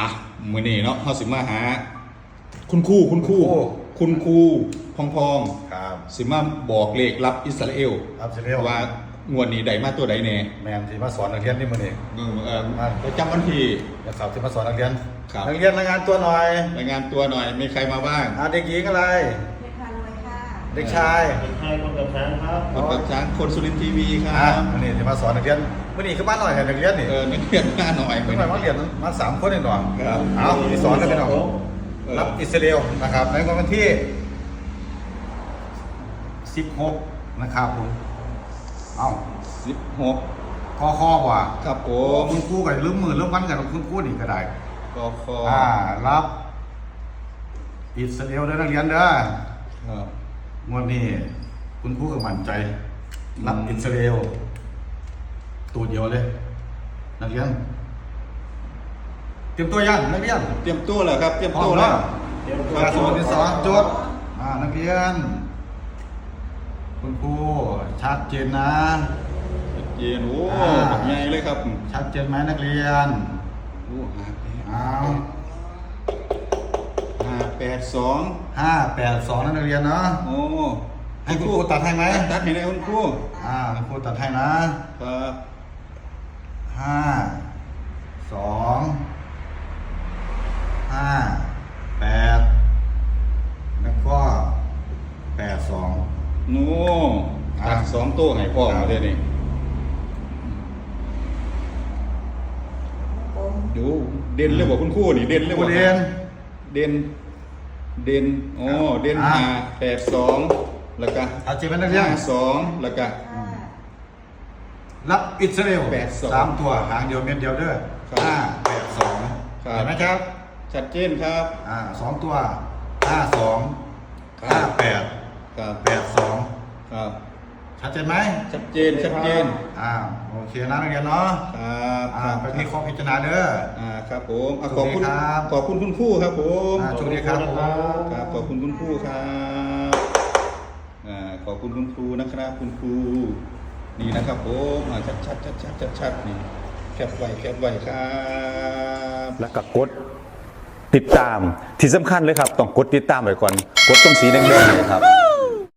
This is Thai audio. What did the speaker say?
อะมือนี้เนาะเฮาสิมาหาคุณครูคุณครูคุณครูคุณครูพองพองครับสิมาบอกเลขรับอิสราเอลครับอิสราเอลว่างวดนี้ใดมาตัวใดแน่แมนที่มาสอนนักเรียนนี่มื้อนี้เออเอ่อประจำวันที่นะครับที่มาสอนนักเรียนครับนักเรียนรายงานตัวหน่อยรายงานตัวหน่อยมีใครมาบ้างอ่าเด็กหญิงอะไร เด็กพารวยค่ะเด็กชายเป็นไทยคนกับช้างครับคนกับช้างคนสุรินทร์ทีวีครัอ่าบอันนี้ที่มาสอนนักเรียนมื้อนี้คือบ้านหน่อยให้นักเรียนนี่เออนักเรียนหน้าหน่อยเพิ่นมามาเรียนมาสามคนเองหน่อยครับ เอาที่สอนกันไปหน่อยเออ รับอิสราเอลนะครับในวันที่ 16 นะครับผมเอ้าสิบหกข้อข้อว่าครับผโอ้มคุณครูกับลืมมือลืมวันกันคุณครูนี่ก็ได้กคอ่ารับ อิสราเอลเด้อนักเรียนเด้อ ครับ งวดนี้คุณครูก็มั่นใจ รับอืมอิสราเอลตัวเดียวเลย นักเรียนเตรียมตัวยังนักเรียนเตรียมตัวแล้วครับ เตรียมพร้อตัมวแล้แล้ววเดี๋ยวกระทรวงที่สองจดอ่านักเรียน คุณครูชัดเจนนะชัดเจนโอ้อ่า แบบใหญ่เลยครับชัดเจนไหมนักเรียน โอ้ห้าแปดเอาห้า แปดสองห้าแปดสองนักเรียนเนาะโอ้ให้คุณครูตัดให้ไหมตัดให้ได้คุณครูอ่าคุณครูตัดให้นะครับห้าสองห้าแปดแล้วก็แปดสองโน่อ่าตัดสองตัวให้พ่อมาเลยนี่ผมดูเด่นเลยบอกคุณครูนี่เด่นเลยครูบอกเรียนเด่น เด่นอ๋อครับเด่นอ่าห้าแปดสองแล้วก็ชัดเจนไหมนักเรียนห้าสองแล้วก็ค่ะรับอิสราเอลแปดสองสามตัวหางเดียวเม็ดเดียวเด้อครับห้าแปดสองครับเห็นไหมครับ ชัดเจนครับอ่าสองตัวห้าสองครับห้าแปดครับแปดสองครับ ชัดเจนไหมชัดเจนชัดเจนอ่าโอเคนะนักเรียนเนาะครับอ่าครับไปมีข้อพิจารณาเด้ออ่าครับผมอะขอบคุณโอเคครับขอบคุณคุณครูครับผมอ่าช่วงนี้ครับผมครับขอบคุณคุณครูครับอ่าขอบคุณคุณครูนะครับคุณครูนี่นะครับผมอ่าชัดชัดชัดชัดชัดชัดนี่แคปไว้แคปไว้ครับ แล้วก็กดติดตามที่สำคัญเลยครับ ต้องกดติดตามไว้ก่อน กดตรงสีแดงๆเนยครับ